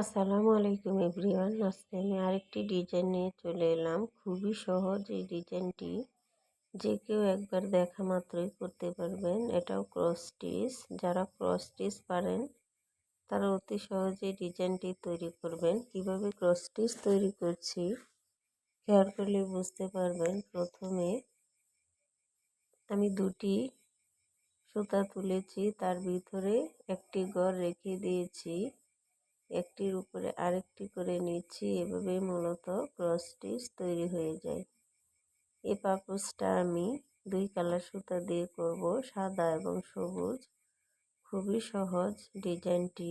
আসসালামু আলাইকুম এভরিওয়ান। আজকে আমি আরেকটি ডিজাইন নিয়ে চলে এলাম। খুবই সহজ এই ডিজাইনটি। যে কেউ একবার দেখা মাত্রই করতে পারবেন। এটাও ক্রস স্টিচ যারা ক্রস স্টিচ পারেন, তারা অতি সহজে ডিজাইনটি তৈরি করবেন। কীভাবে ক্রস স্টিচ তৈরি করছি, খেয়াল করলে বুঝতে পারবেন। প্রথমে আমি দুটি সুতা তুলেছি। তার ভিতরে একটি গড় রেখে দিয়েছি। একটির উপরে আরেকটি করে নিচ্ছি এভাবে মূলত ক্রস স্টিচ তৈরি হয়ে যায়। এ পাপোসটা আমি দুই কালার সুতা দিয়ে করব, সাদা এবং সবুজ। খুবই সহজ ডিজাইনটি,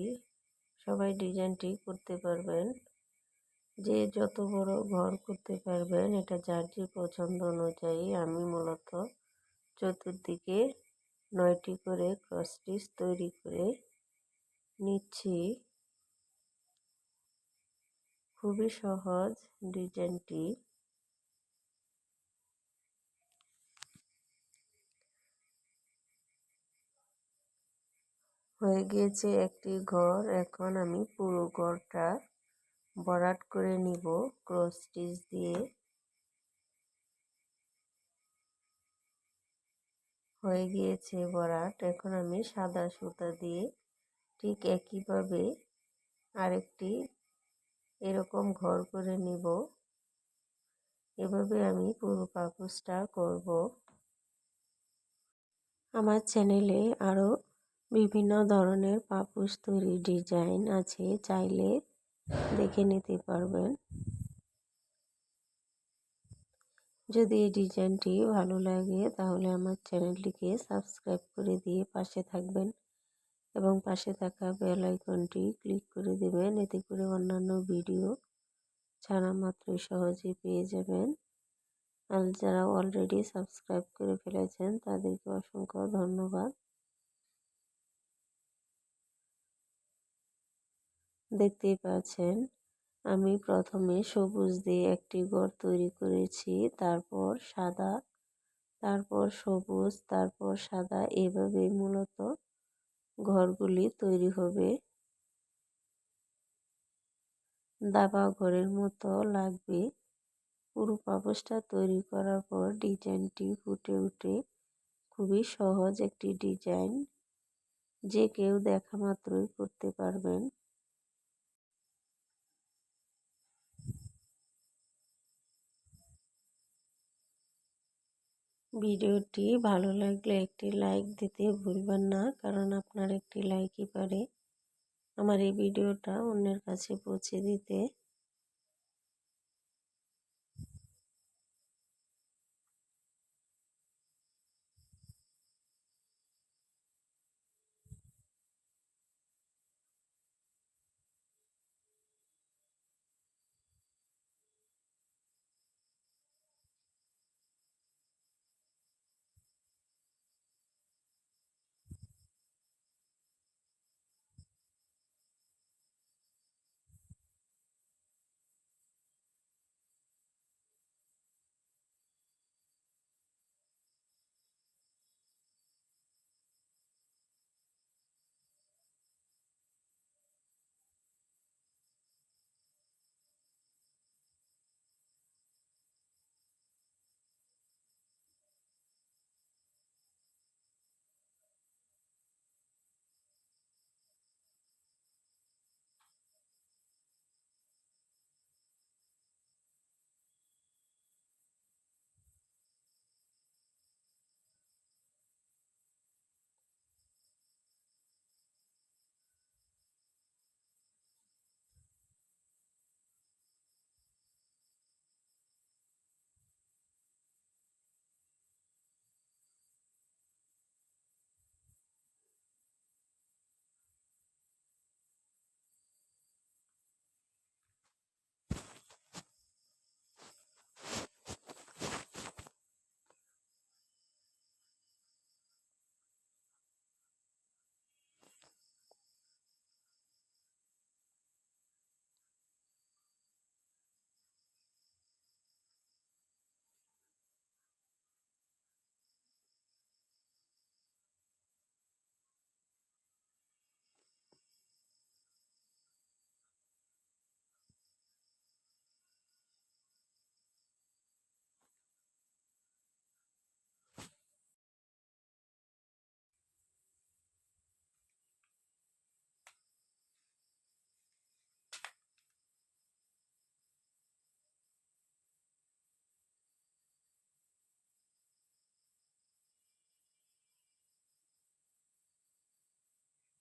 সবাই ডিজাইনটি করতে পারবেন। যে যত বড় ঘর করতে পারবেন, এটা যার যে পছন্দ অনুযায়ী আমি মূলত চতুর্দিকে নয়টি করে ক্রস স্টিচ তৈরি করে নিচ্ছি। খুবই সহজ ডিজাইনটি। হয়ে গিয়েছে একটি ঘর। এখন আমি পুরো ঘরটা বরাট করে নিব ক্রস স্টিচ দিয়ে। হয়ে গিয়েছে বরাট। এখন আমি সাদা সুতা দিয়ে ঠিক একইভাবে আরেকটি এরকম ঘর করে নিব। এভাবে আমি পুরো পাপোসটা করব। আমার চ্যানেলে আরও বিভিন্ন ধরনের পাপোস তৈরি ডিজাইন আছে, চাইলে দেখে নিতে পারবেন। যদি এই ডিজাইনটি ভালো লাগে, তাহলে আমার চ্যানেলটিকে সাবস্ক্রাইব করে দিয়ে পাশে থাকবেন। এবং পাশে থাকা বেল আইকনটি ক্লিক করে দেবেন। এতে করে অন্যান্য ভিডিও ছাড়া মাত্রই সহজে পেয়ে যাবেন। আর যারা অলরেডি সাবস্ক্রাইব করে ফেলেছেন, তাদেরকে অসংখ্য ধন্যবাদ। দেখতেই পাচ্ছেন, আমি প্রথমে সবুজ দিয়ে একটি ঘর তৈরি করেছি, তারপর সাদা, তারপর সবুজ, তারপর সাদা, এভাবেই মূলত ঘরগুলি তৈরি হবে। দাবা ঘরের মতো লাগবে। পুরো পাপোসটা তৈরি করার পর ডিজাইনটি ফুটে উঠে খুবই সহজ একটি ডিজাইন। যে কেউ দেখা মাত্রই করতে পারবেন। ভিডিওটি ভালো লাগলে একটি লাইক দিতে ভুলবেন না, কারণ আপনার একটি লাইকই পারে। আমার এই ভিডিওটা অন্যের কাছে পৌঁছে দিতে